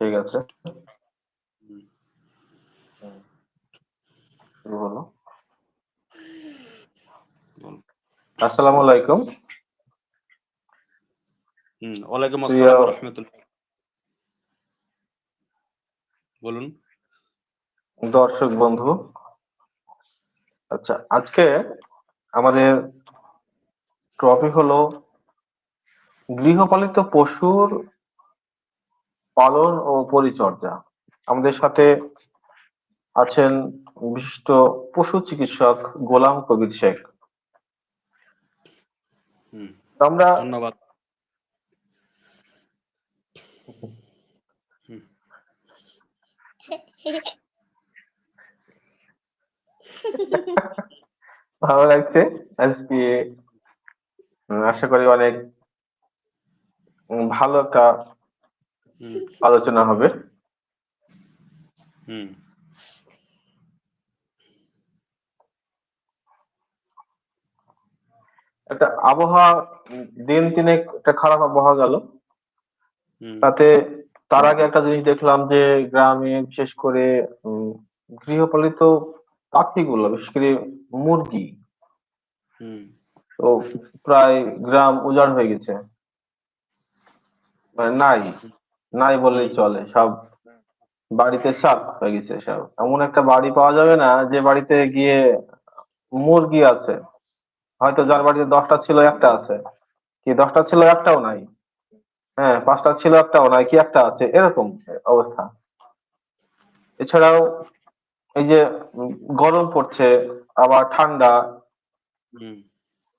ঠিক আছে। হলো আসসালামু আলাইকুম। হুম ওয়ালাইকুম আসসালাম রহমতুল্লাহ বলুন। দর্শক বন্ধু আচ্ছা আজকে আমাদের টপিক হলো গৃহপালিত পশুর পালন ও পরিচর্যা। আমাদের সাথে আছেন বিশিষ্ট পশু চিকিৎসক গোলাম কবির শেখ। আমরা ধন্যবাদ। ভালো লাগছে। আজকে আশা করি অনেক ভালো একটা আলোচনা হবে। হুম। একটা আবহাওয়া দিন তিনে একটা খারাপ আবহাওয়া গেল। তাতে তার আগে একটা জিনিস দেখলাম যে গ্রামে বিশেষ করে উম, গৃহপালিত পাখিগুলো বিশেষ করে মুরগি হুম। তো প্রায় গ্রাম উজাড় হয়ে গেছে। মানে নাই। নাই বললেই চলে সব বাড়িতে সাপ হয়ে গেছে সব। এমন একটা বাড়ি পাওয়া যাবে না যে বাড়িতে গিয়ে মুরগি আছে হয়তো যার বাড়িতে দশটা ছিল একটা আছে। কি দশটা ছিল একটাও নাই? হ্যাঁ পাঁচটা ছিল একটাও নাই কি একটা আছে? এরকম অবস্থা। এছাড়াও এই যে গরম পড়ছে আবার ঠান্ডা।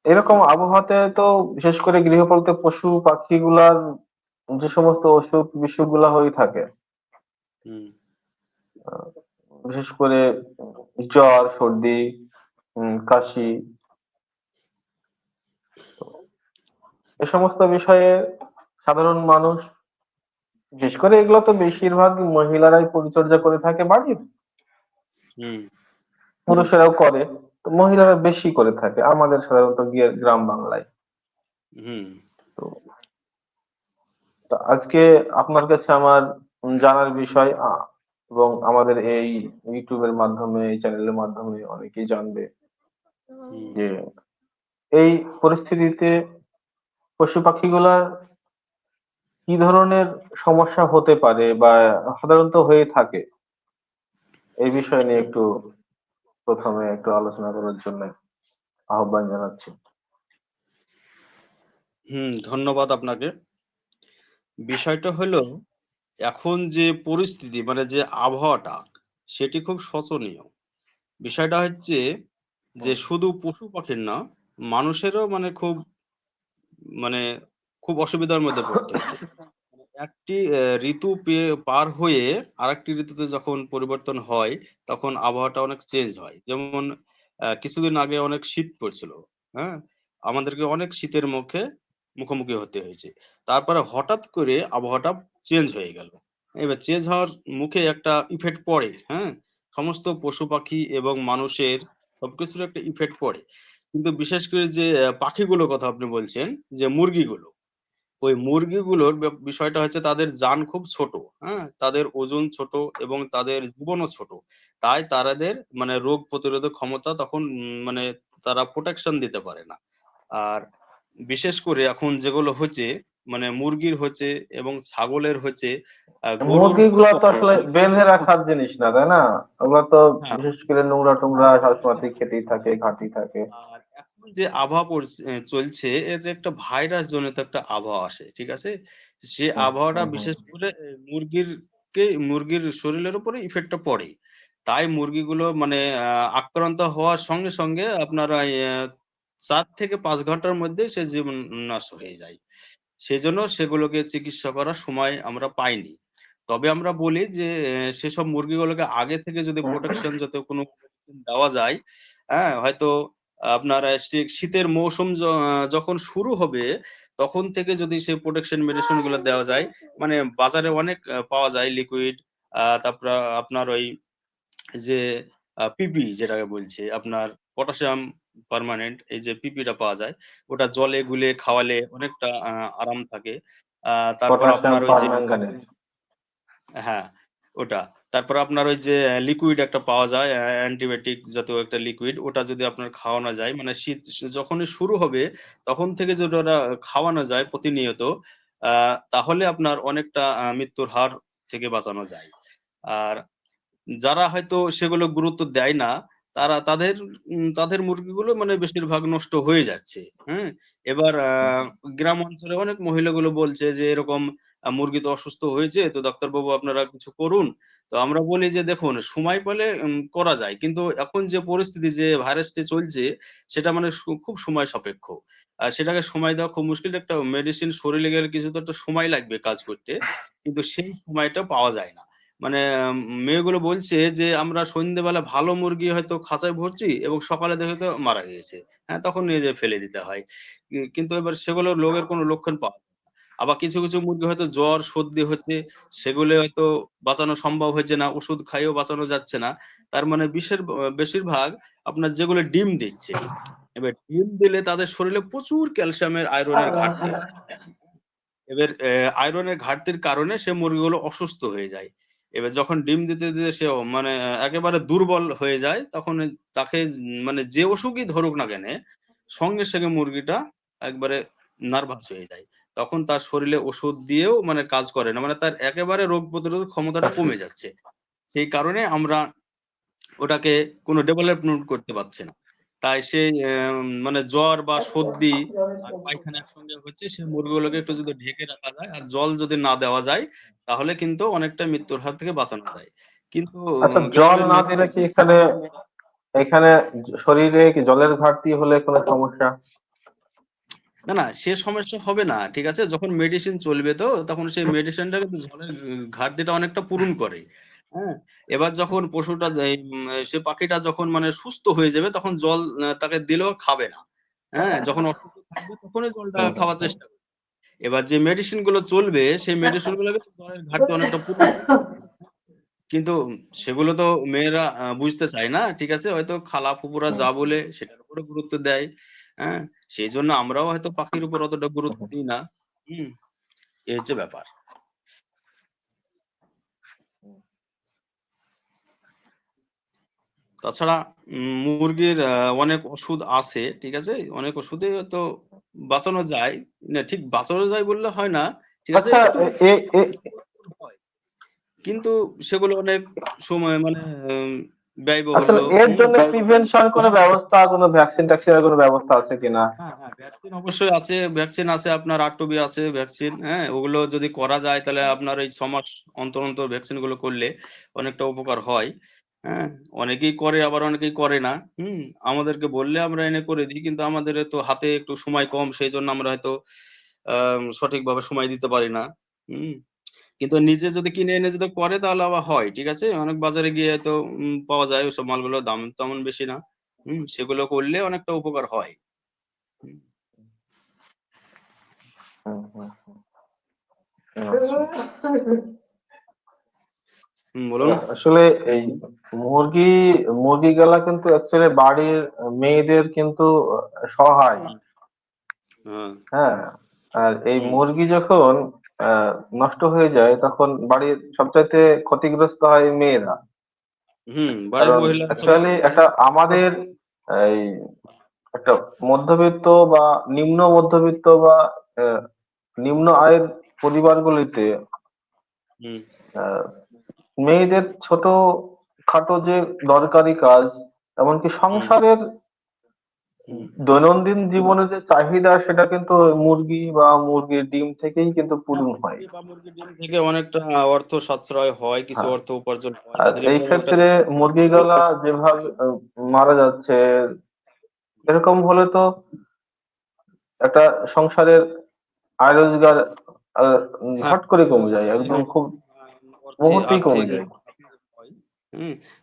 এরকম আবহাওয়াতে তো বিশেষ করে গৃহপালিত পশু পাখিগুলার যে সমস্ত অসুখ বিসুখগুলা হয়ে থাকে। বিশেষ করে জ্বর সর্দি কাশি। এ সমস্ত বিষয়ে সাধারণ মানুষ বিশেষ করে এগুলো তো বেশিরভাগ মহিলারাই পরিচর্যা করে থাকে বাড়ির। হুম। পুরুষেরাও করে তো মহিলারা বেশি করে থাকে আমাদের সাধারণত গিয়ে গ্রাম বাংলায়। তো তো আজকে আপনার কাছে আমার জানার বিষয় আ- এবং আমাদের এই ইউটিউবের মাধ্যমে এই চ্যানেলের মাধ্যমে অনেকেই জানবে যে এই পরিস্থিতিতে পশু পাখিগুলার কি ধরনের সমস্যা হতে পারে বা সাধারণত হয়ে থাকে? এই বিষয় নিয়ে একটু প্রথমে একটু আলোচনা করার জন্য আহ্বান জানাচ্ছি। হুম ধন্যবাদ আপনাকে। বিষয়টা হলো এখন যে পরিস্থিতি মানে যে আবহাওয়াটা সেটি খুব শোচনীয়। বিষয়টা হচ্ছে যে শুধু পশু পাখির না মানুষেরও মানে খুব মানে খুব অসুবিধার মধ্যে পড়তে হচ্ছে। একটি ঋতু পার হয়ে আরেকটি ঋতুতে যখন পরিবর্তন হয় তখন আবহাওয়াটা অনেক চেঞ্জ হয়। যেমন কিছুদিন আগে অনেক শীত পড়ছিল হ্যাঁ? আমাদেরকে অনেক শীতের মুখে মুখোমুখি হতে হয়েছে। তারপরে হঠাৎ করে আবহাওয়াটা চেঞ্জ হয়ে গেল। এবার চেঞ্জ হওয়ার মুখে একটা ইফেক্ট পড়ে হ্যাঁ? সমস্ত পশু পাখি এবং মানুষের সবকিছুর একটা ইফেক্ট পড়ে। কিন্তু বিশেষ করে যে পাখিগুলোর কথা আপনি বলছেন, যে মুরগিগুলো, ওই মুরগিগুলোর বিষয়টা হচ্ছে তাদের জান খুব ছোট হ্যাঁ? তাদের ওজন ছোট এবং তাদের জীবনও ছোট। তাই তাদের মানে রোগ প্রতিরোধক ক্ষমতা তখন মানে তারা প্রোটেকশন দিতে পারে না। আর বিশেষ করে এখন যেগুলো হচ্ছে মানে মুরগির হচ্ছে এবং ছাগলের হচ্ছে মুরগিগুলা তো আসলে বেঁধে রাখার জিনিস না তাই না ওগুলা তো হ্যাঁ। বিশেষ করে নোংরা টোংরা সবসময় খেতেই থাকে ঘাটি থাকে এখন যে আবহাওয়া চলছে এর একটা ভাইরাস জনিত একটা আবহাওয়া আসে ঠিক আছে সে আবহাওয়াটা হুম, হুম। বিশেষ করে মুরগির কে মুরগির শরীরের উপরে ইফেক্টটা পড়ে তাই মুরগিগুলো মানে আক্রান্ত হওয়ার সঙ্গে সঙ্গে আপনার চার থেকে পাঁচ ঘণ্টার মধ্যে সে জীবন নাশ হয়ে যায়। সেজন্য সেগুলোকে চিকিৎসা করার সময় আমরা পাইনি। তবে আমরা বলি যে সেসব মুরগিগুলোকে আগে থেকে যদি প্রোটেকশন যাতে কোনো দেওয়া যায় হ্যাঁ হয়তো আপনার শীতের মৌসুম যখন শুরু হবে, তখন থেকে যদি সেই প্রোটেকশন মেডিসিনগুলো দেওয়া যায় মানে বাজারে অনেক পাওয়া যায় লিকুইড তারপর আপনার ওই যে পিপি যেটাকে বলছে, আপনার পটাশিয়াম পার্মানেন্ট এই যে পিপিটা পাওয়া যায় ওটা জলে গুলে খাওয়ালে অনেকটা আরাম থাকে তারপর আপনার ওই যে হ্যাঁ, ওটা। তারপর আপনার ওই যে লিকুইড একটা পাওয়া যায় অ্যা অ্যান্টিবায়োটিক জাতীয় একটা লিকুইড ওটা যদি আপনার খাওয়ানো যায় মানে শীত যখনই শুরু হবে তখন থেকে যদি ওটা খাওয়ানো যায় প্রতিনিয়ত তাহলে আপনার অনেকটা মৃত্যুর হার থেকে বাঁচানো যায়। আর যারা হয়তো সেগুলো গুরুত্ব দেয় না, তারা তাদের তাদের মুরগিগুলো মানে বেশিরভাগ নষ্ট হয়ে যাচ্ছে। হ্যাঁ? এবার গ্রাম অঞ্চলে অনেক মহিলাগুলো বলছে যে এরকম মুরগি তো অসুস্থ হয়েছে, তো ডাক্তারবাবু আপনারা কিছু করুন। তো আমরা বলি যে দেখুন সময় পেলে করা যায়। কিন্তু এখন যে পরিস্থিতি যে ভাইরাসটি চলছে সেটা মানে খুব সময় সাপেক্ষ। আর সেটাকে সময় দেওয়া খুব মুশকিল। একটা মেডিসিন শরীরে গেলে কিছু তো একটা সময় লাগবে কাজ করতে। কিন্তু সেই সময়টা পাওয়া যায় না। মানে মেয়েগুলো বলছে যে, "আমরা সন্ধ্যেবেলা ভালো মুরগি হয়তো খাঁচায় ভরছি এবং সকালে দেখি তো মারা গিয়েছে। হ্যাঁ, তখন নিয়ে যেয়ে ফেলে দিতে হয়।" কিন্তু এবার সেগুলো রোগের কোনো লক্ষণ পাওয়া। আবার কিছু, কিছু মুরগি হয়তো জ্বর, সর্দি হচ্ছে, সেগুলো হয়তো বাঁচানো সম্ভব হচ্ছে না, ওষুধ খাইয়েও বাঁচানো যাচ্ছে না। তার মানে বিশের ব বেশিরভাগ আপনার যেগুলো ডিম দিচ্ছে, এবার ডিম দিলে তাদের শরীরে প্রচুর ক্যালসিয়ামের, আয়রনের ঘাটতি এবার আয়রনের ঘাটতির কারণে সে মুরগিগুলো অসুস্থ হয়ে যায়। এবার যখন ডিম দিতে, দিতে সে মানে একেবারে দুর্বল হয়ে যায়, তখন তাকে মানে যে অসুখই ধরুক না কেনে, সঙ্গে, সঙ্গে মুরগিটা একবারে নার্ভাস হয়ে যায়। তখন তার শরীরে ওষুধ দিয়েও মানে কাজ করে না। মানে তার একেবারে রোগ প্রতিরোধ ক্ষমতাটা কমে যাচ্ছে। সেই কারণে আমরা ওটাকে কোনো ডেভেলপমেন্ট করতে পারছি না। তাই সেই অ্যা মানে জ্বর বা সর্দি আর পায়খানা একসঙ্গে হচ্ছে, সেই মুরগিগুলোকে একটু যদি ঢেকে রাখা যায় আর জল যদি না দেওয়া যায়, তাহলে কিন্তু অনেকটা মৃত্যুর হাত থেকে বাঁচানো যায়। কিন্তু আচ্ছা জল না দিলে কি এখানে এখানে শরীরে কি জলের ঘাটতি হলে কোনো সমস্যা? না, না সে সমস্যা হবে না। ঠিক আছে? যখন মেডিসিন চলবে তো তখন সেই মেডিসিনটা কিন্তু জলের ঘাটতিটা অনেকটা পূরণ করে। হ্যাঁ? এবার যখন পশুটা সে পাখিটা যখন মানে সুস্থ হয়ে যাবে তখন জল তাকে দিলেও খাবে না। হ্যাঁ? যখন অসুস্থ থাকবে তখনই জলটা হুম, খাওয়ার চেষ্টা করবে। এবার যে মেডিসিনগুলো চলবে সেই মেডিসিনগুলো জলের ঘাটতি অনেকটা কিন্তু সেগুলো তো মেয়েরা বুঝতে চায় না। ঠিক আছে? হয়তো খালা ফুপুরা যা বলে সেটার উপরে গুরুত্ব দেয়। হ্যাঁ? সেই জন্য আমরাও হয়তো পাখির উপর অতটা গুরুত্ব দিই না। হম এই হচ্ছে ব্যাপার। তাছাড়া মুরগির অনেক ওষুধ আছে। ঠিক আছে? অনেক ওষুধে হয়তো বাঁচানো যায়। না ঠিক বাঁচানো যায় বললে হয় না। ঠিক আছে? আচ্ছা। কিন্তু সেগুলো অনেক সময় মানে উম এর জন্য প্রিভেনশন কোনো ব্যবস্থা, কোনো কোনো ব্যবস্থা আছে কিনা? হ্যাঁ, হ্যাঁ, ভ্যাকসিন অবশ্যই আছে। ভ্যাকসিন আছে আপনার আরটবি আছে ভ্যাকসিন, হ্যাঁ? ওগুলো যদি করা যায় তাহলে আপনার এই ৬ মাস অন্তর, অন্তর ভ্যাকসিনগুলো করলে অনেকটা উপকার হয়। হ্যাঁ? অনেকেই করে আবার অনেকেই করে না। হুম? আমাদেরকে বললে আমরা এনে করে দিই। কিন্তু আমাদের তো হাতে একটু সময় কম সেই জন্য আমরা হয়তো সঠিকভাবে সময় দিতে পারি না। হুম? কিন্তু নিজে যদি কিনে এনে যদি করে তাহলে আবার হয়। ঠিক আছে? অনেক বাজারে গিয়ে হয়তো পাওয়া যায় ওইসব মালগুলোর দাম তেমন বেশি না। হুম? সেগুলো করলে অনেকটা উপকার হয়। হুম। হুম, হুম, হুম। আচ্ছা। হুম, আ বলুন। আসলে এই মুরগি মুরগিগুলা কিন্তু অ্যাকচুয়ালি বাড়ির মেয়েদের কিন্তু সহায়। হ্যাঁ। হ্যাঁ? আর এই মুরগি যখন নষ্ট হয়ে যায় তখন বাড়ির সবচাইতে ক্ষতিগ্রস্ত হয় মেয়েরা। অ্যাকচুয়ালি একটা আমাদের এই একটা মধ্যবিত্ত বা নিম্ন মধ্যবিত্ত বা নিম্ন আয়ের পরিবারগুলিতে মেয়েদের ছোটখাটো যে দরকারি কাজ এমনকি সংসারের দৈনন্দিন জীবনে যে চাহিদা সেটা কিন্তু মুরগি বা মুরগির ডিম থেকেই কিন্তু হ্যাঁ, পূরণ হয়। মুরগি ডিম থেকে অনেকটা অর্থ সাশ্রয় হয়, কিছু হ্যাঁ, অর্থ উপার্জন হয়। এই ক্ষেত্রে মুরগিগুলা যেভাবে মারা যাচ্ছে এরকম হলে তো একটা সংসারের আয় রোজগার হ্যাঁ, হট করে কমে যায়। একদম খুব আ অর্থে মুহূর্তেই কমে যায়।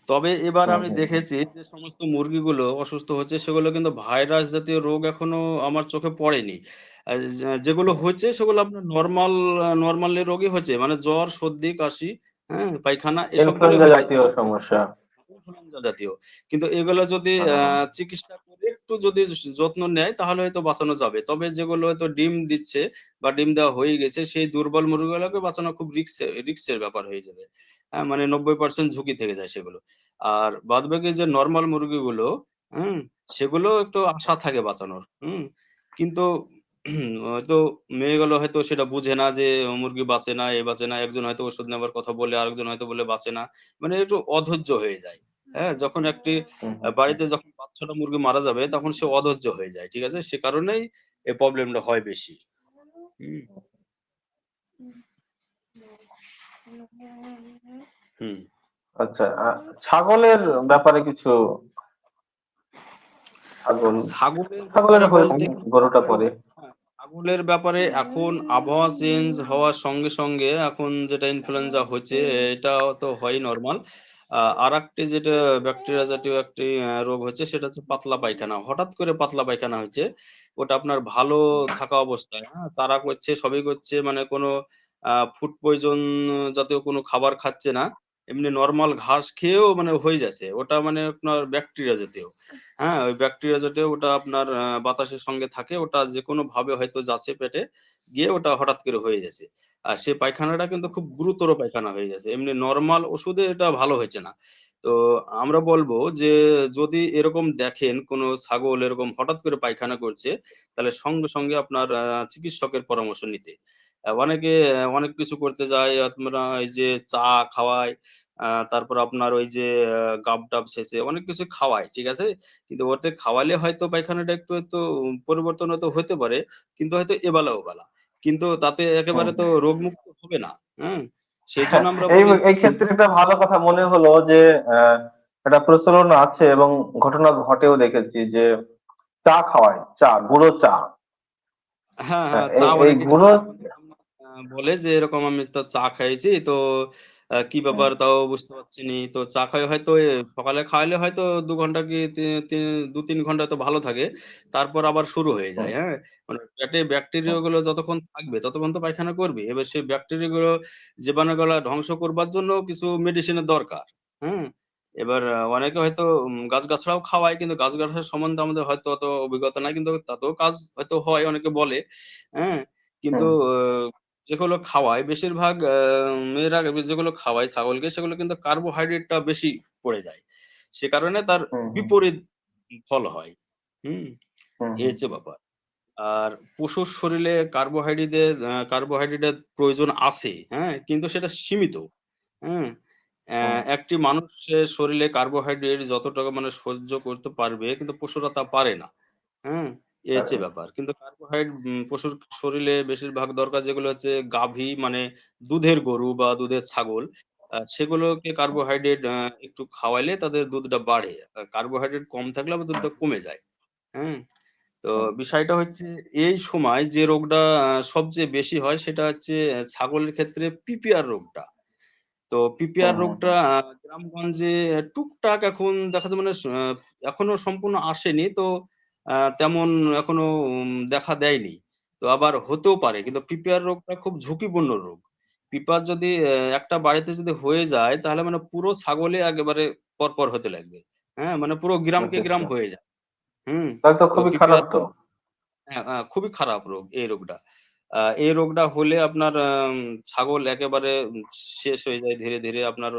তবে এবার আমি হুম, হুম। দেখেছি যে সমস্ত মুরগিগুলো অসুস্থ হচ্ছে সেগুলো কিন্তু ভাইরাস জাতীয় রোগ এখনও আমার চোখে পড়েনি। যেগুলো হচ্ছে সেগুলো আপনার নর্মাল নর্মালি রোগই হচ্ছে। মানে জ্বর, সর্দি, কাশি, হ্যাঁ, পায়খানা এসব সমস্যা। জাতীয়। কিন্তু এগুলো যদি হুম, আ হুম। চিকিৎসা করে একটু যদি যত্ন নেয় তাহলে হয়তো বাঁচানো যাবে। তবে যেগুলো হয়তো ডিম দিচ্ছে বা ডিম দেওয়া হয়ে গেছে সেই দুর্বল মুরগিগুলোকে বাঁচানো খুব রিস্কের ব্যাপার হয়ে যাবে। হ্যাঁ? মানে ৯০% ঝুঁকি থেকে যায় সেগুলো। আর বাদবাকি যে নরমাল মুরগিগুলো, হম সেগুলো একটু আশা থাকে বাঁচানোর। হম কিন্তু হয়তো মেয়েগুলো হয়তো সেটা বুঝে না যে মুরগি বাঁচে না, এ বাঁচে না। একজন হয়তো ওষুধ নেবার কথা বলে আরেকজন হয়তো বলে বাঁচে না। মানে একটু অধৈর্য হয়ে যায়। হ্যাঁ? যখন একটি। বাড়িতে যখন পাঁচ ছটা মুরগি মারা যাবে তখন সে অধৈর্য হয়ে যায়। ঠিক আছে? সে কারণেই এই প্রবলেমটা হয় বেশি। হুম? আচ্ছা, ছাগলের ব্যাপারে কিছু ছাগলের ছাগলের ব্যাপারে হয়ে। হ্যাঁ, ছাগলের ব্যাপারে এখন আবহাওয়া চেঞ্জ হওয়ার সঙ্গে, সঙ্গে এখন যেটা ইনফ্লুয়েঞ্জা হচ্ছে এটা তো হয়ই নরমাল। আ আরেকটি যেটা ব্যাকটেরিয়া জাতীয় একটি রোগ হচ্ছে সেটা হচ্ছে পাতলা পায়খানা। হঠাৎ করে পাতলা পায়খানা হয়েছে। ওটা আপনার ভালো থাকা অবস্থায়, হ্যাঁ? চারা করছে, সবই করছে মানে কোনো ফুড পয়জন জাতীয় কোনো খাবার খাচ্ছে না। এমনি নর্মাল ঘাস খেয়েও মানে হয়ে যাচ্ছে। ওটা মানে আপনার ব্যাকটেরিয়া জাতীয়। হ্যাঁ, ওই ব্যাকটেরিয়া জাতীয় ওটা আপনার বাতাসের সঙ্গে থাকে। ওটা যে কোনো যেকোনোভাবে হয়তো যাচ্ছে পেটে, গিয়ে ওটা হঠাৎ করে হয়ে গেছে। আর সেই পায়খানাটা কিন্তু খুব গুরুতর পায়খানা হয়ে গেছে। এমনি নর্মাল ওষুধে এটা ভালো হয়েছে না। তো আমরা বলব যে যদি এরকম দেখেন কোনো ছাগল এরকম হঠাৎ করে পায়খানা করছে, তাহলে সঙ্গে, সঙ্গে আপনার চিকিৎসকের পরামর্শ নিতে। অনেকে অনেক কিছু করতে যায় আপনারা এই যে চা খাওয়ায়, তারপর আপনার ওই যে আ গাব-টাব শেষে অনেক কিছু খাওয়ায়। ঠিক আছে? কিন্তু ওতে খাওয়ালে হয়তো পায়খানাটা একটু হয়তো পরিবর্তন হয়তো হতে পারে। কিন্তু হয়তো এবেলা ওবেলা। কিন্তু তাতে একেবারে তো হুম। রোগমুক্ত হবে না। হ্যাঁ? হ্যাঁ, সেইজন্য আমরা এই বলি এই ক্ষেত্রে একটা ভালো কথা মনে হলো যে একটা প্রচলন আছে এবং ঘটনা ঘটেও দেখেছি যে চা খাওয়ায়, চা, গুঁড়ো চা। হ্যাঁ, হ্যাঁ, হ্যাঁ, চা গুঁড়ো খায়। আমাদের সামনে আ বলে যে এরকম আমি তো চা খাইছি। তো কি ব্যাপার তাও বুঝতে পারছি নি। তো চা খাই হয়তো এ সকালে খাওয়াইলে হয়তো দু ঘণ্টা কি তি তি ২-৩ ঘণ্টা তো ভালো থাকে। তারপর আবার শুরু হয়ে যায়, হ্যাঁ? মানে পেটে ব্যাকটেরিয়া গুলো যতক্ষণ থাকবে ততক্ষণ তো পায়খানা করবে। এবার সেই ব্যাকটেরিয়া গুলো জীবাণুগুলা ধ্বংস করবার জন্য কিছু মেডিসিনের দরকার, হ্যাঁ? এবার অনেকে হয়তো উম গাছ-গাছড়াও খাওয়ায় কিন্তু গাছ-গাছড়া সম্বন্ধে আমাদের হয়তো অত অভিজ্ঞতা নাই। কিন্তু তাতেও কাজ হয়তো হয় অনেকে বলে, হ্যাঁ? কিন্তু হুম, আ যেগুলো খাওয়ায় বেশিরভাগ মেয়েরা যেগুলো খাওয়ায় ছাগলকে সেগুলো কিন্তু কার্বোহাইড্রেটটা বেশি পড়ে যায়। সে কারণে তার বিপরীত ফল হয়। হুম? এই হচ্ছে ব্যাপার। আর পশুর শরীরে কার্বোহাইড্রেটের কার্বোহাইড্রেটের প্রয়োজন আছে, হ্যাঁ? কিন্তু সেটা সীমিত। হুম? অ্যা একটি মানুষের শরীরে কার্বোহাইড্রেট যতটুকু মানে সহ্য করতে পারবে কিন্তু পশুরা তা পারে না। হ্যাঁ? এই হচ্ছে ব্যাপার। কিন্তু কার্বোহাইড পশুর শরীরে বেশিরভাগ দরকার যেগুলো হচ্ছে গাভী মানে দুধের গরু বা দুধের ছাগল, সেগুলোকে কার্বোহাইড্রেট একটু খাওয়াইলে তাদের দুধটা বাড়ে। কার্বোহাইড্রেট কম থাকলে আবার দুধটা কমে যায়। হ্যাঁ? তো বিষয়টা হচ্ছে এই সময় যে রোগটা সবচেয়ে বেশি হয় সেটা হচ্ছে ছাগলের ক্ষেত্রে পিপিআর রোগটা। তো পিপিআর রোগটা গ্রামগঞ্জে টুকটাক এখন দেখা যায় মানে এখনও সম্পূর্ণ আসেনি। তো তেমন এখনও দেখা দেয়নি। তো আবার হতেও পারে। কিন্তু পিপিআর রোগটা খুব ঝুঁকিপূর্ণ রোগ। পিপার যদি একটা বাড়িতে যদি হয়ে যায় তাহলে মানে পুরো ছাগলই একেবারে পরপর হতে লাগবে। হ্যাঁ? মানে পুরো গ্রামকে আচ্ছা, গ্রাম আচ্ছা। হয়ে যায়। হুম? খুবই খারাপ তো। হ্যাঁ, খুবই খারাপ রোগ এই রোগটা। এই রোগটা হলে আপনার ছাগল একেবারে শেষ হয়ে যায় ধীরে, ধীরে আপনার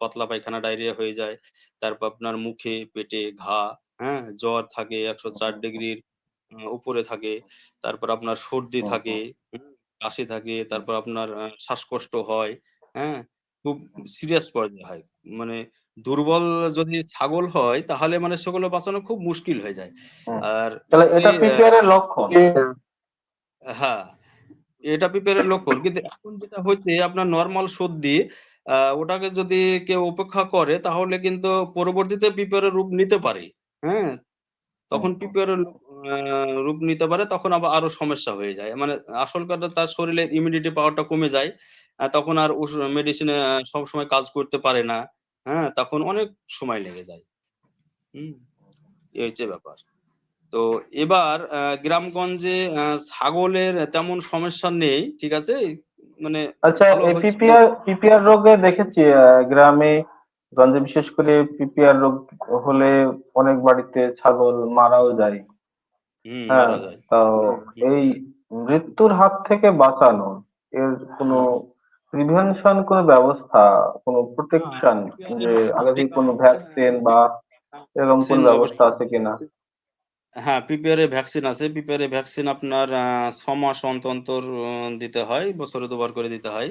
পাতলা পায়খানা, ডায়রিয়া হয়ে যায়। তারপর আপনার মুখে, পেটে ঘা, হ্যাঁ? জ্বর থাকে ১০৪ হুম, ডিগ্রির উপরে থাকে। তারপর আপনার সর্দি থাকে? কাশি থাকে, তারপর আপনার শ্বাসকষ্ট হয়, হ্যাঁ? খুব সিরিয়াস পর্যায়ে হয়। মানে দুর্বল যদি ছাগল হয় তাহলে মানে সেগুলো বাঁচানো খুব মুশকিল হয়ে যায়। আর তাহলে এটা পিপিআর এর লক্ষণ। হ্যাঁ, এটা প্রিপেয়ারের লক্ষণ। কিন্তু এখন যেটা হচ্ছে আপনার নরমাল সর্দি, ওটাকে যদি কেউ উপেক্ষা করে তাহলে কিন্তু পরবর্তীতে এর রূপ নিতে পারে। হ্যাঁ? তখন হুম, প্রিপেয়ার এর রূপ নিতে পারে তখন আবার আরও সমস্যা হয়ে যায়। মানে আসল কথা তার শরীরের ইমিউনিটি পাওয়ারটা কমে যায়। আ তখন আর ওষ মেডিসিনে আ সবসময় কাজ করতে পারে না। হ্যাঁ? তখন অনেক সময় লেগে যায়। হুম? এই হচ্ছে ব্যাপার। তো এবার আ গ্রামগঞ্জে আ ছাগলের তেমন সমস্যা নেই। ঠিক আছে? মানে আচ্ছা ভালো এই হচ্ছে পিপিআর পিপিআর রোগে দেখেছি আ গ্রামে গঞ্জে বিশেষ করে পিপিআর রোগ হলে অনেক বাড়িতে ছাগল মারাও যায়। হ্যাঁ তো এই মৃত্যুর হাত থেকে বাঁচানো এর কোনো প্রিভেনশন কোনো ব্যবস্থা কোনো প্রোটেকশন যে আগে থেকে কোনো ভ্যাকসিন বা এরকম কোনো ব্যবস্থা আছে কিনা? হ্যাঁ পিপিআর ভ্যাকসিন আছে। পিপিআর ভ্যাকসিন আপনার ছ মাস অন্তর অন্তর দিতে হয় বছরে দুবার করে দিতে হয়।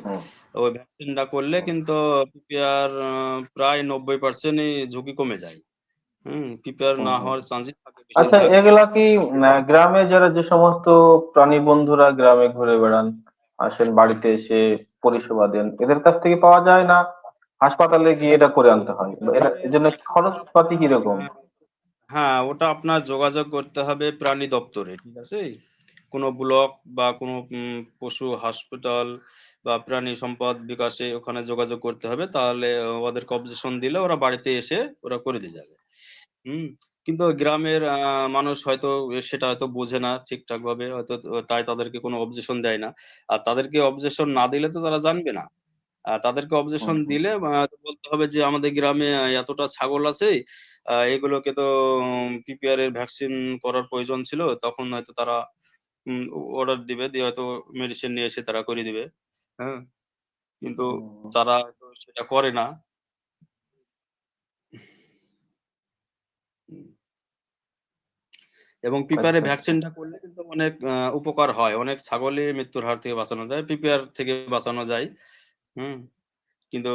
ওই ভ্যাকসিনটা করলে কিন্তু পিপিআর প্রায় নব্বই পার্সেন্টই ঝুঁকি কমে যায়। হুম পিপিআর না। হওয়ার চান্সই থাকে আচ্ছা এগুলা কি গ্রামে যারা যে সমস্ত প্রাণী বন্ধুরা গ্রামে ঘুরে বেড়ান আসেন বাড়িতে এসে পরিষেবা দেন এদের কাছ থেকে পাওয়া যায় না? হাসপাতালে গিয়ে এটা করে আনতে হয়। এর জন্য খরচপাতি কীরকম? হ্যাঁ ওটা আপনার যোগাযোগ করতে হবে প্রাণী দপ্তরে ঠিক আছে? কোনো ব্লক বা কোনো পশু হসপিটাল বা প্রাণী সম্পদ বিকাশে ওখানে যোগাযোগ করতে হবে তাহলে ওদেরকে অবজেকশন দিলে ওরা বাড়িতে এসে ওরা করে দিয়ে যাবে। হুম কিন্তু গ্রামের আহ, মানুষ হয়তো সেটা হয়তো বোঝে না ঠিকঠাক ভাবে হয়তো তাই তাদেরকে কোনো অবজেকশন দেয় না। আর তাদেরকে অবজেকশন না দিলে তো তারা জানবে না। আহ, তাদেরকে অবজেকশন। দিলে বলতে হবে যে আমাদের গ্রামে এতটা ছাগল আছে এগুলোকে তো পিপিআর এর ভ্যাকসিন করার প্রয়োজন ছিল তখন হয়তো তারা অর্ডার দিবে দিয়ে হয়তো মেডিসিন নিয়ে এসে তারা করে দিবে হ্যাঁ? কিন্তু তারা সেটা করে না। এবং পিপিআর আচ্ছা আচ্ছা। ভ্যাকসিনটা করলে কিন্তু অনেক উপকার হয় অনেক ছাগলে মৃত্যুর হার থেকে বাঁচানো যায় পিপিআর থেকে বাঁচানো যায় হুম? কিন্তু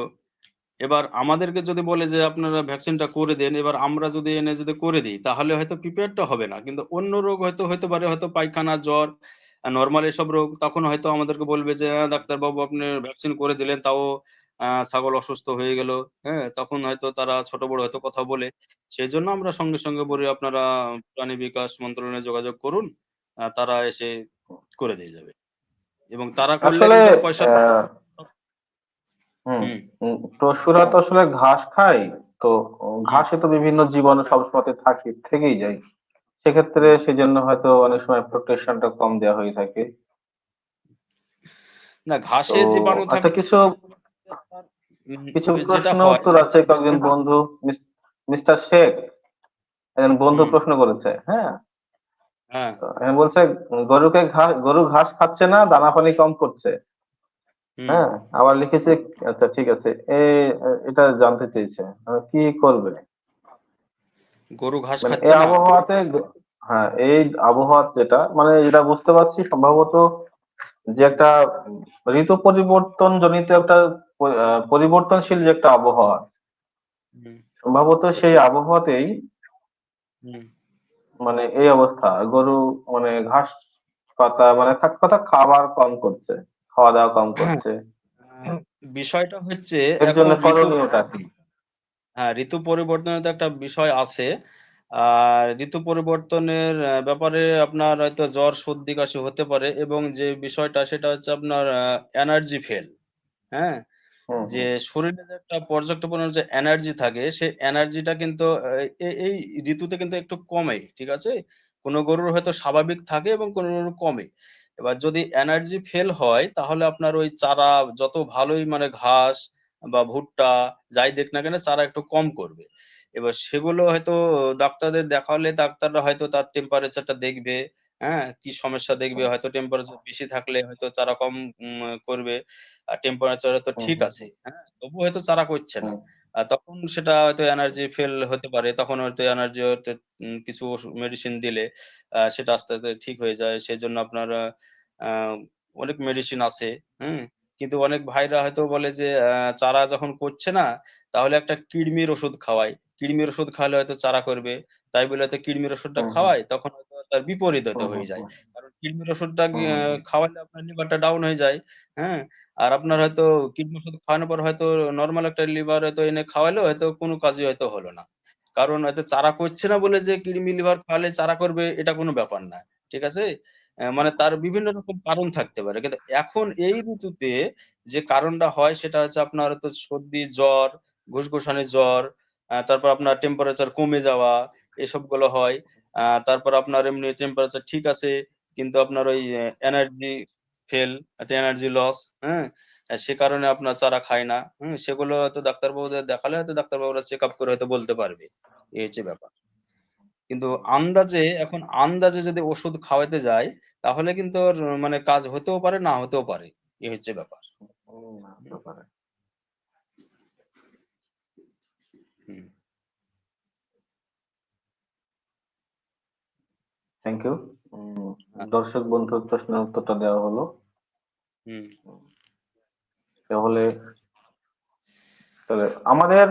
এবার আমাদেরকে যদি বলে যে আপনারা ভ্যাকসিনটা করে দেন এবার আমরা যদি এনে যদি করে দিই তাহলে হয়তো প্রিপেয়ারটা হবে না। কিন্তু অন্য রোগ হয়তো হতে পারে হয়তো পায়খানা জ্বর নর্মাল এসব রোগ তখন হয়তো আমাদেরকে বলবে যে "হ্যাঁ, ডাক্তারবাবু আপনি ভ্যাকসিন করে দিলেন তাও আহ, ছাগল অসুস্থ হয়ে গেল। হ্যাঁ তখন হয়তো তারা ছোট বড় হয়তো কথা বলে। সেই জন্য আমরা সঙ্গে সঙ্গে বলি আপনারা প্রাণী বিকাশ মন্ত্রণালয়ে যোগাযোগ করুন। তারা এসে করে দিয়ে যাবে। এবং তারা করলে পয়সা হুম। পশুরা তো আসলে ঘাস খায় তো ঘাসে তো বিভিন্ন জীবাণু সবসময় থাকে থেকেই যায়। সেক্ষেত্রে। সেজন্য হয়তো অনেক সময় প্রোটেকশনটা কম দেওয়া হয়ে থাকে। না ঘাসে জীবাণু আচ্ছা থাকে কিছু কিছু যেটা প্রশ্ন উত্তর আছে? কয়েকজন বন্ধু মিস্টার শেখ একজন বন্ধু প্রশ্ন করেছে হ্যাঁ? হ্যাঁ। তো বলছে গরুকে ঘাস গরু ঘাস খাচ্ছে না দানা পানি কম করছে। হ্যাঁ আবার লিখেছে আচ্ছা ঠিক আছে এ এটা জানতে চেয়েছে কি করবে? গরু ঘাস মানে খাচ্ছে এই না? আবহাওয়াতে হ্যাঁ এই আবহাওয়া যেটা মানে যেটা বুঝতে পারছি সম্ভবত যে একটা ঋতু পরিবর্তন জনিত একটা পরিবর্তনশীল যে একটা আবহাওয়া সম্ভবত সেই আবহাওয়াতেই মানে এই অবস্থা গরু মানে ঘাস পাতা মানে থাক কথা খাবার কম করছে। খাওয়া দাওয়া কম করছে। বিষয়টা হচ্ছে এর জন্য ঋতু করণীয়টা কি? হ্যাঁ ঋতু পরিবর্তনের তো একটা বিষয় আছে। আর ঋতু পরিবর্তনের ব্যাপারে আপনার হয়তো জ্বর সর্দি কাশি হতে পারে এবং যে বিষয়টা সেটা হচ্ছে আপনার এনার্জি ফেল হ্যাঁ? যে শরীরে যে একটা পর্যাপ্ত পরিমাণে যে এনার্জি থাকে সে এনার্জিটা কিন্তু এই ঋতুতে কিন্তু একটু কমে ঠিক আছে? কোনো গরুর হয়তো স্বাভাবিক থাকে এবং কোনো গরুর কমে। এবার যদি এনার্জি ফেল হয় তাহলে আপনার ওই চারা যত ভালোই মানে ঘাস বা ভুট্টা যাই দেখ না কেন চারা একটু কম করবে। এবার সেগুলো হয়তো ডাক্তারদের দেখালে ডাক্তাররা হয়তো তার টেম্পারেচারটা দেখবে হ্যাঁ? কি সমস্যা দেখবে? হয়তো টেম্পারেচার বেশি থাকলে হয়তো চারা কম করবে। আর টেম্পারেচার হয়তো ঠিক আছে হ্যাঁ? তবুও হয়তো চারা করছে না। তখন সেটা হয়তো এনার্জি ফেল হতে পারে তখন হয়তো এনার্জি হয়তো কিছু মেডিসিন দিলে সেটা আস্তে আস্তে ঠিক হয়ে যায়। সেই জন্য আপনার অনেক মেডিসিন আছে হুম? কিন্তু অনেক ভাইরা হয়তো বলে যে আহ, চারা যখন করছে না তাহলে একটা কৃমির ওষুধ খাওয়াই কৃমির ওষুধ খাওয়ালে হয়তো চারা করবে তাই বলে হয়তো কৃমির ওষুধটা খাওয়াই তখন তার বিপরীত হয়ে যায়। কারণ কৃমির ওষুধটা খাওয়ালে আপনার লিভারটা ডাউন হয়ে যায় হ্যাঁ? আর আপনার হয়তো কীটনাশক ওষুধ খাওয়ানোর পর হয়তো নর্মাল একটা লিভার হয়তো এনে খাওয়ালেও হয়তো কোনো কাজই হয়তো হলো না। কারণ হয়তো চারা করছে না বলে যে কৃমি লিভার খাওয়ালে চারা করবে এটা কোনো ব্যাপার না ঠিক আছে? মানে তার বিভিন্ন রকম কারণ থাকতে পারে। কিন্তু এখন এই ঋতুতে যে কারণটা হয় সেটা হচ্ছে আপনার হয়তো সর্দি জ্বর ঘুসঘুসানি জ্বর তারপর আপনার টেম্পারেচার কমে যাওয়া এসবগুলো হয়। তারপর আপনার এমনি টেম্পারেচার ঠিক আছে, কিন্তু আপনার ওই এনার্জি ফেল এনার্জি লস হ্যাঁ? সে কারণে আপনার চারা খায় না, হম? সেগুলো হয়তো ডাক্তারবাবুদের দেখালে হয়তো ডাক্তারবাবুরা চেক আপ করে হয়তো বলতে পারবে। এই হচ্ছে ব্যাপার। কিন্তু আন্দাজে, এখন আন্দাজে যদি ওষুধ খাওয়াতে যায়, তাহলে কিন্তু মানে কাজ হতেও পারে, না হতেও পারে। এই হচ্ছে ব্যাপার হুম, না হতে পারে। হুম থ্যাংক ইউ দর্শক বন্ধুর প্রশ্নের উত্তরটা দেওয়া হলো। তাহলে তাহলে আমাদের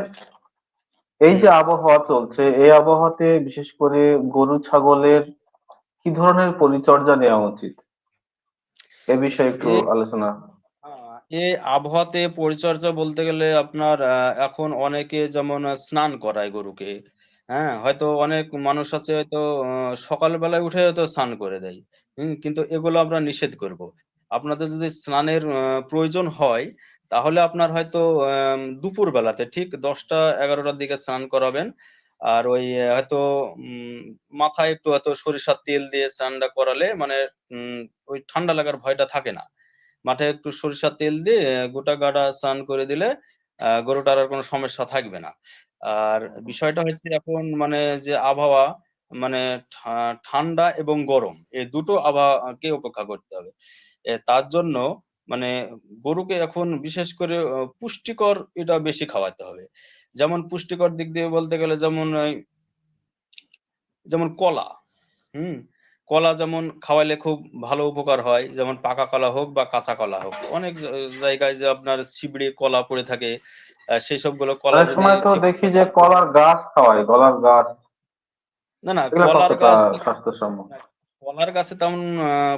এই যে আবহাওয়া চলছে এই আবহাওয়াতে বিশেষ করে গরু ছাগলের কি ধরনের পরিচর্যা নেওয়া উচিত? এ বিষয়ে একটু আলোচনা। এই আবহাওয়াতে পরিচর্যা বলতে গেলে আপনার এখন অনেকে যেমন স্নান করায় গরুকে হ্যাঁ হয়তো অনেক মানুষ আছে হয়তো সকালবেলায় উঠে হয়তো স্নান করে দেয়। হুম, কিন্তু এগুলো আমরা নিষেধ করব। আপনাদের যদি স্নানের প্রয়োজন হয় তাহলে আপনার হয়তো দুপুর বেলাতে ঠিক দশটা এগারোটার দিকে স্নান করাবেন। আর ওই হয়তো উম, মাথায় একটু হয়তো সরিষার তেল দিয়ে স্নানটা করালে মানে উম, ওই ঠান্ডা লাগার ভয়টা থাকে না। মাথায় একটু সরিষার তেল দিয়ে গোটা গাটা স্নান করে দিলে গরুটার আর কোনো সমস্যা থাকবে না। আর বিষয়টা হচ্ছে এখন মানে যে আবহাওয়া মানে ঠান্ডা এবং গরম এই দুটো আবহাওয়াকে উপেক্ষা করতে হবে। তার জন্য মানে গরুকে এখন বিশেষ করে পুষ্টিকর এটা বেশি খাওয়াতে হবে। যেমন পুষ্টিকর দিক দিয়ে বলতে গেলে যেমন যেমন কলা হুম? কলা যেমন খাওয়াইলে খুব ভালো উপকার হয় যেমন পাকা কলা হোক বা কাঁচা কলা হোক। অনেক জায়গায় যে আপনার ছিবড়ে কলা পড়ে থাকে সেই সবগুলো কলা যদি সময় তো দেখি যে কলার গাছ খাওয়ায় কলার গাছ। না না কলার গাছ স্বাস্থ্যসম্মত? কলার গাছে তেমন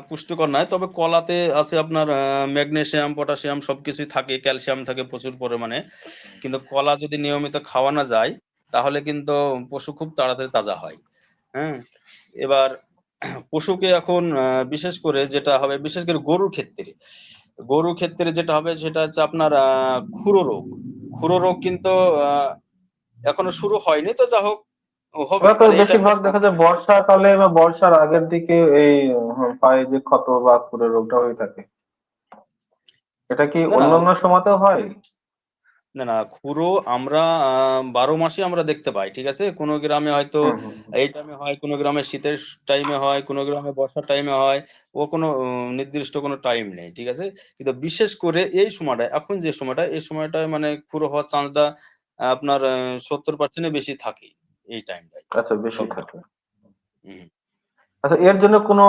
পুষ্টিকর নয় তবে কলাতে আছে আপনার ম্যাগনেসিয়াম পটাশিয়াম সবকিছুই থাকে ক্যালসিয়াম থাকে প্রচুর পরিমাণে। কিন্তু কলা যদি নিয়মিত খাওয়ানো যায় তাহলে কিন্তু পশু খুব তাড়াতাড়ি তাজা হয়। হ্যাঁ এবার পশুকে এখন বিশেষ করে যেটা হবে বিশেষ করে গরুর ক্ষেত্রে গরুর ক্ষেত্রে যেটা হবে সেটা হচ্ছে আপনার খুরো রোগ। খুরো রোগ কিন্তু আহ, এখনও শুরু হয়নি তো যা হোক বেশিরভাগ দেখা যায় বর্ষাকালে বা বর্ষার আগের দিকে এই পায়ে যে ক্ষত বা খুরে রোগটা হয়ে থাকে। এটা কি অন্যান্য সময়তেও হয়? না না খুরো আমরা বারো মাসে আমরা দেখতে পাই ঠিক আছে কোনো গ্রামে হয়তো। এই টাইমে হয় কোনো গ্রামে শীতের টাইমে হয় কোনো গ্রামে বর্ষার টাইমে হয় ও কোনো নির্দিষ্ট কোনো টাইম নেই ঠিক আছে কিন্তু বিশেষ করে এই সময়টা এখন যে সময়টা এই সময়টায় মানে খুরো হওয়ার চান্সটা আপনার সত্তর পার্সেন্টের বেশি থাকে এই টাইমটায় আচ্ছা বেশি থাকে হুম। আচ্ছা এর জন্য কোনো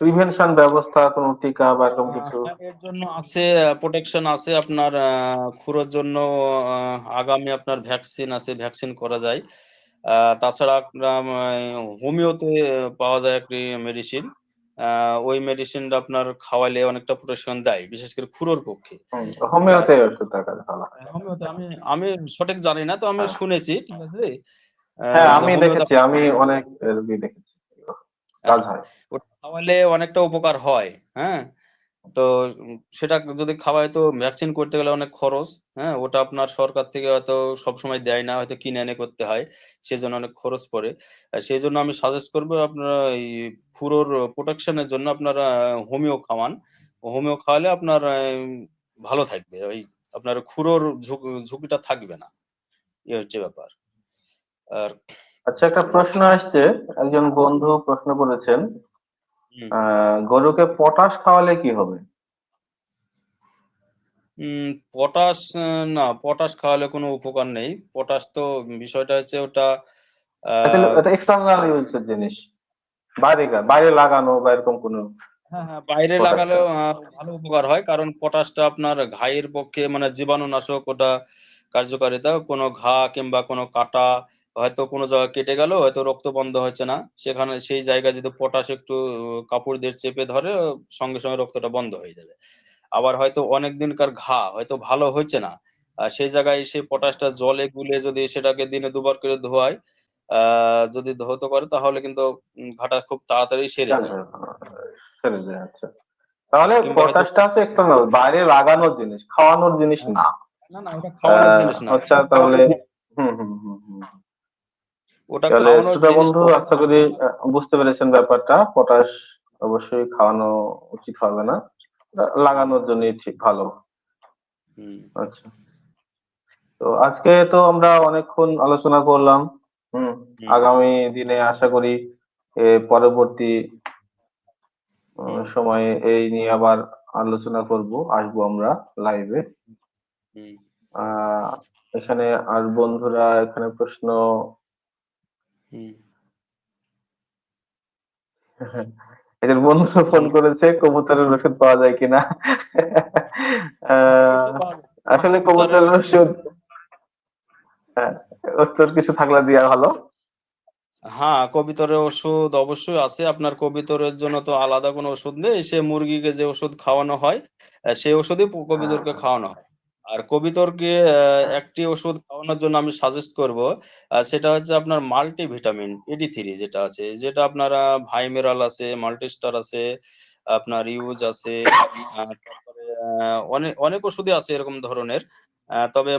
প্রিভেনশন ব্যবস্থা কোনো টিকা বা এরকম কিছু? হ্যাঁ, এর জন্য আছে প্রোটেকশন আছে আপনার খুরোর জন্য আগামী আপনার ভ্যাকসিন আছে ভ্যাকসিন করা যায়। তাছাড়া আপনার হোমিওতে পাওয়া যায় একটি মেডিসিন ওই মেডিসিনটা আপনার খাওয়ালে অনেকটা প্রোটেকশন দেয় বিশেষ করে খুরোর পক্ষে। হোমিওতে হোমিওতে আমি আমি সঠিক জানি না তো আমি হ্যাঁ। শুনেছি ঠিক আছে? হ্যাঁ আমি দেখেছি আমি অনেক রোগী দেখেছি। কাজ হ্যাঁ হয় খাওয়ালে অনেকটা উপকার হয় হ্যাঁ? তো সেটা যদি খাওয়ায় তো ভ্যাকসিন করতে গেলে অনেক খরচ হ্যাঁ? ওটা আপনার সরকার থেকে হয়তো সবসময় দেয় না, হয়তো কিনে এনে করতে হয়, সেজন্য অনেক খরচ পড়ে। সেই জন্য আমি সাজেস্ট করব আপনারা এই পুরোর প্রোটেকশনের জন্য আপনারা হোমিও খাওয়ান। হোমিও খাওয়ালে আপনার ভালো থাকবে। ওই আপনার খুরোর ঝুঁকি- ঝুঁকিটা থাকবে না। এই হচ্ছে ব্যাপার। আর আচ্ছা একটা প্রশ্ন আসছে। একজন বন্ধু প্রশ্ন করেছেন গরুকে পটাশ খাওয়ালে কি হবে? পটাশ না পটাশ খাওয়ালে কোনো উপকার নেই। পটাশ তো বিষয়টা হচ্ছে ওটা এটা এক্সটার্নাল ইউজের জিনিস। বাইরে বাইরে লাগানো বা এরকম কোনো হ্যাঁ হ্যাঁ বাইরে লাগালেও ভালো উপকার হয় কারণ পটাশটা আপনার ঘায়ের পক্ষে মানে জীবাণুনাশক ওটা কার্যকারিতা। কোনো ঘা কিংবা কোনো কাটা হয়তো কোনো জায়গা কেটে গেল হয়তো রক্ত বন্ধ হচ্ছে না। সেখানে সেই জায়গায় যদি পটাশ একটু কাপড় দিয়ে চেপে ধরে সঙ্গে সঙ্গে রক্তটা বন্ধ হয়ে যাবে। আবার হয়তো অনেক দিনকার ঘা হয়তো ভালো হচ্ছে না। সেই জায়গায় সেই পটাশটা জলে গুলে যদি সেটাকে দিনে দুবার করে ধোয়ায় আহ যদি ধৌত করে তাহলে কিন্তু ঘাটা খুব তাড়াতাড়ি সেরে যায়। সেরে যায়, আচ্ছা। তাহলে পটাশটা হচ্ছে এক্সটার্নাল বাইরে লাগানোর জিনিস খাওয়ানোর জিনিস না। না না ওটা খাওয়ানোর জিনিস না। আচ্ছা তাহলে হুম হুম হুম। ওটা শ্রোতা বন্ধু আশা করি বুঝতে পেরেছেন ব্যাপারটা। পটাশ অবশ্যই খাওয়ানো উচিত হবে না। লাগানোর জন্যই ঠিক ভালো। আচ্ছা। তো আজকে তো আমরা অনেকক্ষণ আলোচনা করলাম। হুম। আগামী দিনে আশা করি পরবর্তী সময়ে এই নিয়ে আবার আলোচনা করব আসব আমরা লাইভে এখানে আর বন্ধুরা এখানে প্রশ্ন হুম। একজন বন্ধু ফোন করেছে কবুতরের ওষুধ পাওয়া যায় কিনা? আহ, আসলে কবুতরের ওষুধ হ্যাঁ, ওর কিছু থাকলে দেওয়া ভালো। হ্যাঁ কবিতরের ওষুধ অবশ্যই আছে। আপনার কবিতরের জন্য তো আলাদা কোনো ওষুধ নেই। সে মুরগিকে যে ওষুধ খাওয়ানো হয় সেই ওষুধই কবিতরকে খাওয়ানো হয়। আর কবিতরকে একটি ওষুধ খাওয়ানোর জন্য আমি সাজেস্ট করব সেটা হচ্ছে আপনার মাল্টিভিটামিন এডি থ্রি যেটা আছে যেটা আপনার ভাইমেরাল আছে মাল্টিস্টার আছে আপনার ইউজ আছে তারপরে অনেক অনেক ওষুধই আছে এরকম ধরনের আহ, তবে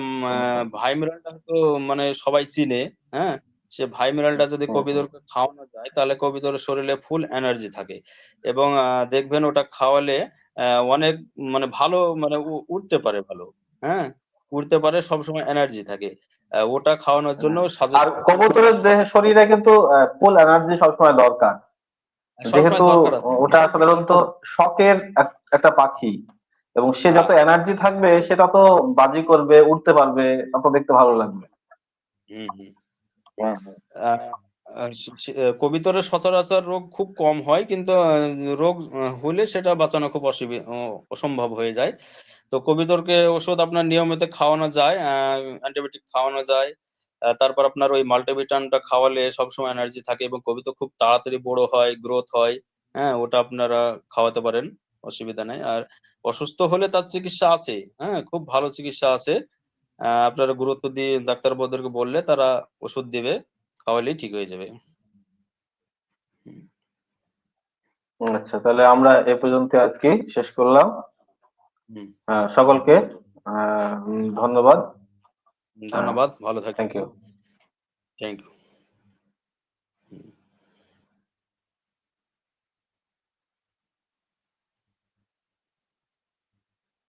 ভাইমেরালটা তো মানে সবাই চিনে হ্যাঁ? সে ভাই মিনারেলটা যদি কবিতরকে খাওয়ানো যায় তাহলে কবিতরের শরীরে ফুল এনার্জি থাকে এবং আহ, দেখবেন ওটা খাওয়ালে আহ, অনেক মানে ভালো মানে উঠতে পারে ভালো। হ্যাঁ উঠতে পারে সবসময় এনার্জি থাকে। ওটা খাওয়ানোর জন্য আর কবুতরের দেহে শরীরে কিন্তু ফুল এনার্জি সবসময় দরকার। যেহেতু ওটা সাধারণত শখের একটা পাখি এবং সে যত হ্যাঁ। এনার্জি থাকবে সে তত বাজি করবে উঠতে পারবে তত দেখতে ভালো লাগবে। কবিতরের সচরাচর রোগ খুব কম হয় কিন্তু রোগ হলে সেটা বাঁচানো খুব অসম্ভব হয়ে যায়। তো কবিতরকে ওষুধ আপনার নিয়মিত খাওয়ানো যায় অ্যান্টিবায়োটিক খাওয়ানো যায় তারপর আপনার ওই মাল্টিভিটামিনটা খাওয়ালে সবসময় এনার্জি থাকে এবং কবিতর খুব তাড়াতাড়ি বড় হয় গ্রোথ হয় হ্যাঁ ওটা আপনারা খাওয়াতে পারেন, অসুবিধা নেই। আর অসুস্থ হলে তার চিকিৎসা আছে হ্যাঁ খুব ভালো চিকিৎসা আছে। আপনারা গুরুত্ব দিয়ে ডাক্তার ডাক্তারবাবুদেরকে বললে তারা ওষুধ দিবে, খাওয়ালেই ঠিক হয়ে যাবে। আচ্ছা তাহলে আমরা এ পর্যন্ত আজকে শেষ করলাম। সকলকে ধন্যবাদ। ধন্যবাদ ভালো থাকবেন। Thank you thank you